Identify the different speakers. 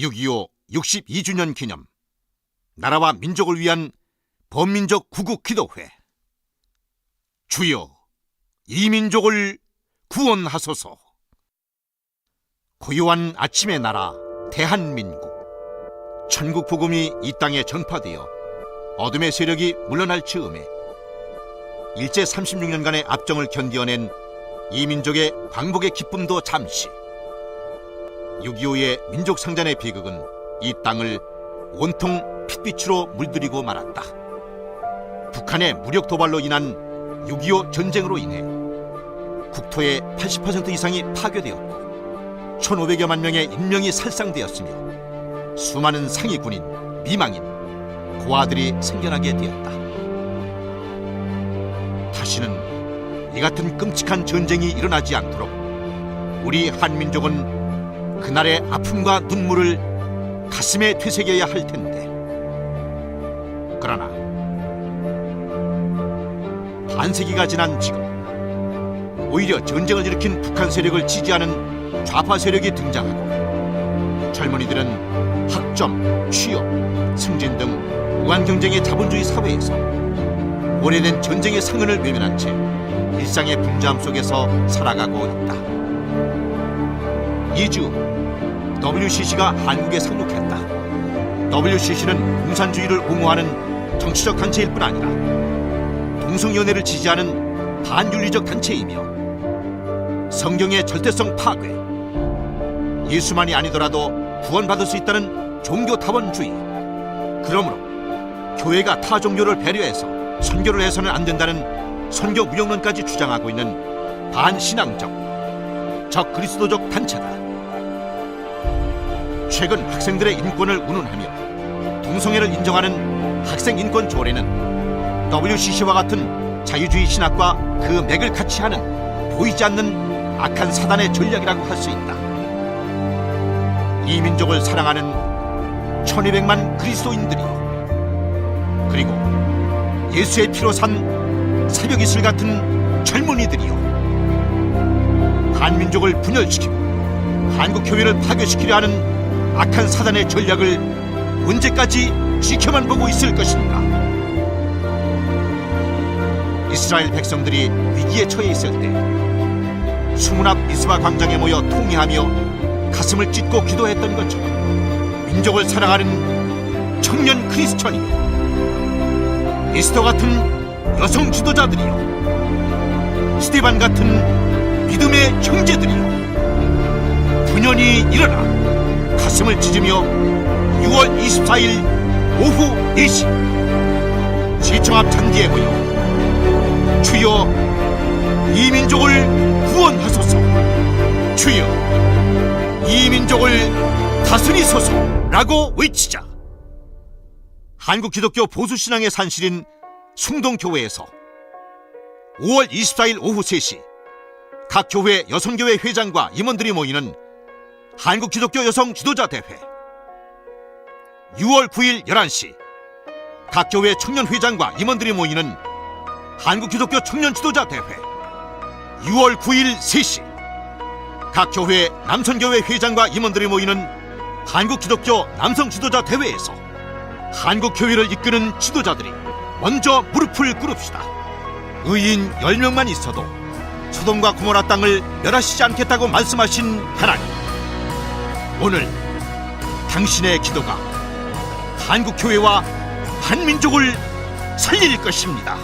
Speaker 1: 6.25 62주년 기념. 나라와 민족을 위한 범민족 구국 기도회. 주여 이 민족을 구원하소서. 고요한 아침의 나라 대한민국. 천국 복음이 이 땅에 전파되어 어둠의 세력이 물러날 즈음에 일제 36년간의 압정을 견디어낸 이 민족의 광복의 기쁨도 잠시 6.25의 민족 상잔의 비극은 이 땅을 온통 핏빛으로 물들이고 말았다. 북한의 무력 도발로 인한 6.25 전쟁으로 인해 국토의 80% 이상이 파괴되었고 1,500여만 명의 인명이 살상되었으며 수많은 상위 군인, 미망인, 고아들이 생겨나게 되었다. 다시는 이 같은 끔찍한 전쟁이 일어나지 않도록 우리 한민족은 그날의 아픔과 눈물을 가슴에 되새겨야 할 텐데 그러나 반세기가 지난 지금 오히려 전쟁을 일으킨 북한 세력을 지지하는 좌파 세력이 등장하고 젊은이들은 학점, 취업, 승진 등 무한 경쟁의 자본주의 사회에서 오래된 전쟁의 상흔을 외면한 채 일상의 분주함 속에서 살아가고 있다. 이주 WCC가 한국에 상륙했다. WCC는 공산주의를 옹호하는 정치적 단체일 뿐 아니라 동성연애를 지지하는 반윤리적 단체이며 성경의 절대성 파괴, 예수만이 아니더라도 구원받을 수 있다는 종교 타원주의, 그러므로 교회가 타 종교를 배려해서 선교를 해서는 안 된다는 선교 무용론까지 주장하고 있는 반신앙적, 적 그리스도적 단체다. 최근 학생들의 인권을 운운하며 동성애를 인정하는 학생 인권 조례는 WCC와 같은 자유주의 신학과 그 맥을 같이 하는 보이지 않는 악한 사단의 전략이라고 할 수 있다. 이 민족을 사랑하는 1200만 그리스도인들이요. 그리고 예수의 피로 산 새벽 이슬 같은 젊은이들이요. 한민족을 분열시키고 한국 교회를 파괴시키려 하는 악한 사단의 전략을 언제까지 지켜만 보고 있을 것인가? 이스라엘 백성들이 위기에 처해 있을 때 수문 앞 미스바 광장에 모여 통회하며 가슴을 찢고 기도했던 것처럼 민족을 사랑하는 청년 크리스천이요 미스터 같은 여성 지도자들이요 스테반 같은 믿음의 형제들이요 분연히 일어나 가슴을 찢으며 6월 24일 오후 4시 시청 앞 잔디에 모여 주여 이 민족을 구원하소서. 주여 이 민족을 다스리소서라고 외치자. 한국 기독교 보수 신앙의 산실인 숭동교회에서 5월 24일 오후 3시 각 교회 여성교회 회장과 임원들이 모이는 한국 기독교 여성 지도자 대회 6월 9일 11시 각 교회 청년 회장과 임원들이 모이는 한국 기독교 청년 지도자 대회 6월 9일 3시 각 교회 남선교회 회장과 임원들이 모이는 한국 기독교 남성 지도자 대회에서 한국 교회를 이끄는 지도자들이 먼저 무릎을 꿇읍시다. 의인 10명만 있어도 소돔과 고모라 땅을 멸하시지 않겠다고 말씀하신 하나님. 오늘 당신의 기도가 한국 교회와 한민족을 살릴 것입니다.